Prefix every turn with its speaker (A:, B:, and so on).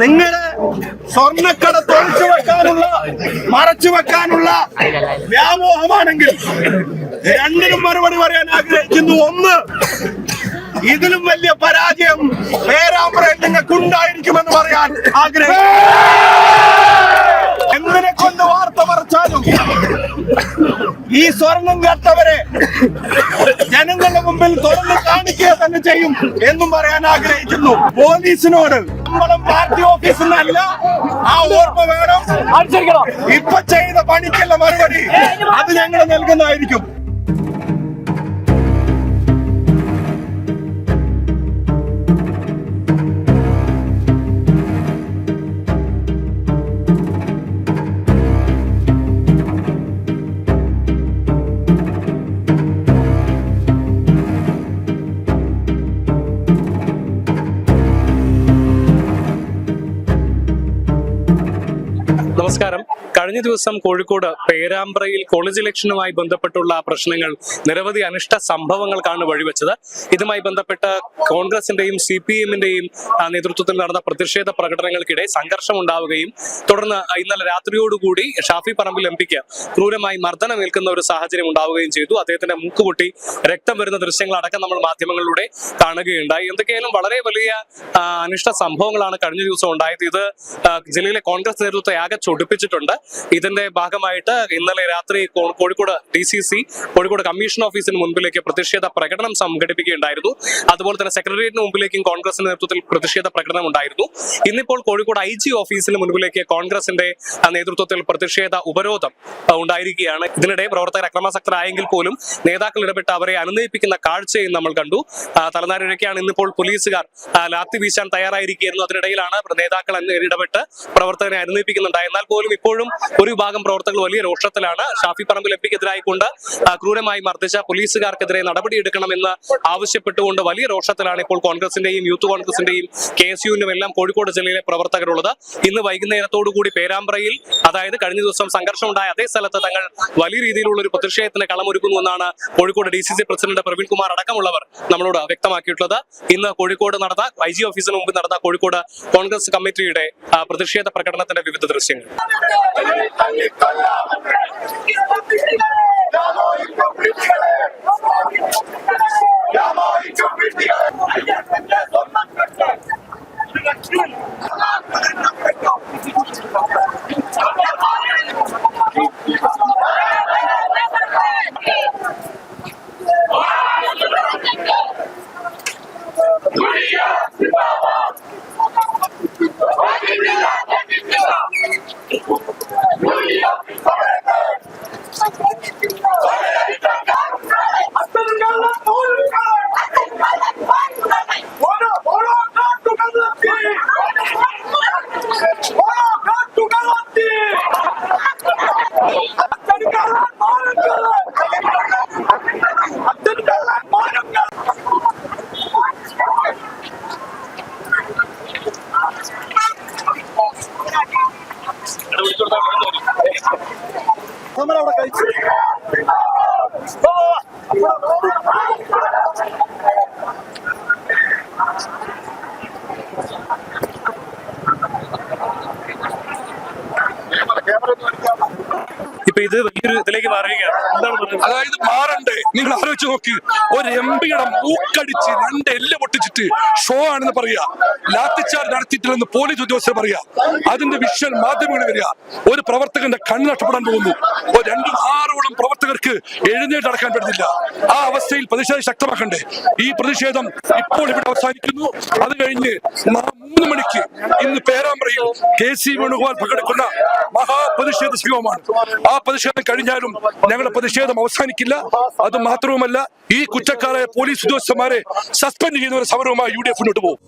A: നിങ്ങൾ സ്വർണക്കട തൊഴിച്ചു വെക്കാനുള്ള മറച്ചു വെക്കാനുള്ള വ്യാമോഹമാണെങ്കിൽ രണ്ടിനും മറുപടി പറയാൻ ആഗ്രഹിക്കുന്നു. ഒന്ന് ഇതിലും വലിയ പരാജയം പേരാമ്പ്രയിൽ നിങ്ങൾക്ക് ഉണ്ടായിരിക്കുമെന്ന് പറയാൻ ആഗ്രഹിക്കുന്നു. എന്തിനെ കൊണ്ട് വാർത്ത മറച്ചാലും ഈ സ്വർണം കേട്ടവരെ മുമ്പിൽ തുറന്ന് കാണിക്കുക തന്നെ ചെയ്യും എന്നും പറയാൻ ആഗ്രഹിക്കുന്നു. പോലീസിനോട് നമ്മളും പാർട്ടി ഓഫീസിൽ നിന്നല്ല ആ ഓർമ്മ വേണം. ഇപ്പൊ ചെയ്ത പണിക്കുള്ള മറുപടി. അത് ഞങ്ങൾ നൽകുന്നതായിരിക്കും.
B: నమస్కారం കഴിഞ്ഞ ദിവസം കോഴിക്കോട് പേരാമ്പ്രയിൽ കോളേജ് ഇലക്ഷനുമായി ബന്ധപ്പെട്ടുള്ള പ്രശ്നങ്ങൾ നിരവധി അനിഷ്ട സംഭവങ്ങൾക്കാണ് വഴിവെച്ചത്. ഇതുമായി ബന്ധപ്പെട്ട് കോൺഗ്രസിന്റെയും സി പി എമ്മിന്റെയും നേതൃത്വത്തിൽ നടന്ന പ്രതിഷേധ പ്രകടനങ്ങൾക്കിടെ സംഘർഷം ഉണ്ടാവുകയും തുടർന്ന് ഇന്നലെ രാത്രിയോടുകൂടി ഷാഫി പറമ്പിൽ എം പിക്ക് ക്രൂരമായി മർദ്ദനമേൽക്കുന്ന ഒരു സാഹചര്യം ഉണ്ടാവുകയും ചെയ്തു. അദ്ദേഹത്തിന്റെ മൂക്കുപൊട്ടി രക്തം വരുന്ന ദൃശ്യങ്ങൾ അടക്കം നമ്മൾ മാധ്യമങ്ങളിലൂടെ കാണുകയുണ്ടായി. എന്തൊക്കെയായാലും വളരെ വലിയ അനിഷ്ട സംഭവങ്ങളാണ് കഴിഞ്ഞ ദിവസം ഉണ്ടായത്. ഇത് ജില്ലയിലെ കോൺഗ്രസ് നേതൃത്വത്തെ ആകെ ചൊടിപ്പിച്ചിട്ടുണ്ട്. ഇതിന്റെ ഭാഗമായിട്ട് ഇന്നലെ രാത്രി Kozhikode D C C Kozhikode commission ഓഫീസിന് മുൻപിലേക്ക് പ്രതിഷേധ പ്രകടനം സംഘടിപ്പിക്കുകയുണ്ടായിരുന്നു. അതുപോലെ തന്നെ സെക്രട്ടേറിയറ്റിന് മുമ്പിലേക്കും കോൺഗ്രസിന്റെ നേതൃത്വത്തിൽ പ്രതിഷേധ പ്രകടനം ഉണ്ടായിരുന്നു. ഇന്നിപ്പോൾ കോഴിക്കോട് ഐ ജി ഓഫീസിന് മുൻപിലേക്ക് കോൺഗ്രസിന്റെ നേതൃത്വത്തിൽ പ്രതിഷേധ ഉപരോധം ഉണ്ടായിരിക്കുകയാണ്. ഇതിനിടെ പ്രവർത്തകർ അക്രമാസക്തരായെങ്കിൽ പോലും നേതാക്കൾ ഇടപെട്ട് അവരെ അനുനയിപ്പിക്കുന്ന കാഴ്ചയും നമ്മൾ കണ്ടു. തലനാരിഴയ്ക്കാണ് ഇന്നിപ്പോൾ പോലീസുകാർ ലാത്തി വീശാൻ തയ്യാറായിരിക്കുകയായിരുന്നു. അതിനിടയിലാണ് നേതാക്കൾ ഇടപെട്ട് പ്രവർത്തകരെ അനുനയിപ്പിക്കുന്നുണ്ടായി എന്നാൽ പോലും ഇപ്പോഴും ഒരു വിഭാഗം പ്രവർത്തകർ വലിയ രോഷത്തിലാണ് ഷാഫി പറമ്പിൽ എം പിക്കെതിരായിക്കൊണ്ട് ക്രൂരമായി മർദ്ദിച്ച പോലീസുകാർക്കെതിരെ നടപടിയെടുക്കണമെന്ന് ആവശ്യപ്പെട്ടുകൊണ്ട് വലിയ രോഷത്തിലാണ് ഇപ്പോൾ കോൺഗ്രസിന്റെയും യൂത്ത് കോൺഗ്രസിന്റെയും കെ എസ് യുവിനും എല്ലാം കോഴിക്കോട് ജില്ലയിലെ പ്രവർത്തകരുള്ളത്. ഇന്ന് വൈകുന്നേരത്തോടുകൂടി പേരാമ്പ്രയിൽ അതായത് കഴിഞ്ഞ ദിവസം സംഘർഷമുണ്ടായ അതേ സ്ഥലത്ത് തങ്ങൾ വലിയ രീതിയിലുള്ള ഒരു പ്രതിഷേധത്തിന് കളമൊരുക്കുന്നുവെന്നാണ് Kozhikode D C C president Praveen Kumar അടക്കമുള്ളവർ നമ്മളോട് വ്യക്തമാക്കിയിട്ടുള്ളത്. ഇന്ന് കോഴിക്കോട് നടന്ന ഐ ജി ഓഫീസിന് മുമ്പ് നടന്ന കോഴിക്കോട് കോൺഗ്രസ് കമ്മിറ്റിയുടെ പ്രതിഷേധ പ്രകടനത്തിന്റെ വിവിധ ദൃശ്യങ്ങൾ.
A: Tony, Tony, camera ahora cae.
B: ഇപ്പൊ ഇത് വലിയൊരു ഇതിലേക്ക് മാറുകയാണ്.
C: അതായത് മാറണ്ടേ? നിങ്ങൾ ആലോചിച്ച് നോക്കി. ഒരു എം പിയുടെ മൂക്കടിച്ച് രണ്ട് എല്ല് പൊട്ടിച്ചിട്ട് ഷോ ആണെന്ന് പറയാ. ലാത്തിച്ചാർജ് നടത്തിയിട്ടില്ലെന്ന് പോലീസ് ഉദ്യോഗസ്ഥർ പറയാ. അതിന്റെ വിഷ്വൽ മാധ്യമങ്ങൾ വരിക. ഒരു പ്രവർത്തകന്റെ കണ്ണ് നഷ്ടപ്പെടാൻ പോകുന്നു. രണ്ടും ആറോളം പ്രവർത്തകർക്ക് എഴുന്നേറ്റ് നടക്കാൻ പറ്റുന്നില്ല ആ അവസ്ഥയിൽ പ്രതിഷേധം ശക്തമാക്കണ്ടേ. ഈ പ്രതിഷേധം ഇപ്പോൾ ഇവിടെ അവസാനിക്കുന്നു. അത് കഴിഞ്ഞ് മൂന്ന് മണിക്ക് ഇന്ന് പേരാമ്പ്രയിൽ കെ സി വേണുഗോപാൽ പങ്കെടുക്കുന്ന മഹാപ്രതിഷേധ ശിവമാണ് ആ പ്രതിഷേധം കഴിഞ്ഞാലും ഞങ്ങളുടെ പ്രതിഷേധം അവസാനിക്കില്ല. അത് മാത്രവുമല്ല ഈ കുറ്റക്കാരായ പോലീസ് ഉദ്യോഗസ്ഥന്മാരെ സസ്പെൻഡ് ചെയ്യുന്ന ഒരു സമരവുമായി യു ഡി എഫ് മുന്നോട്ട് പോകും.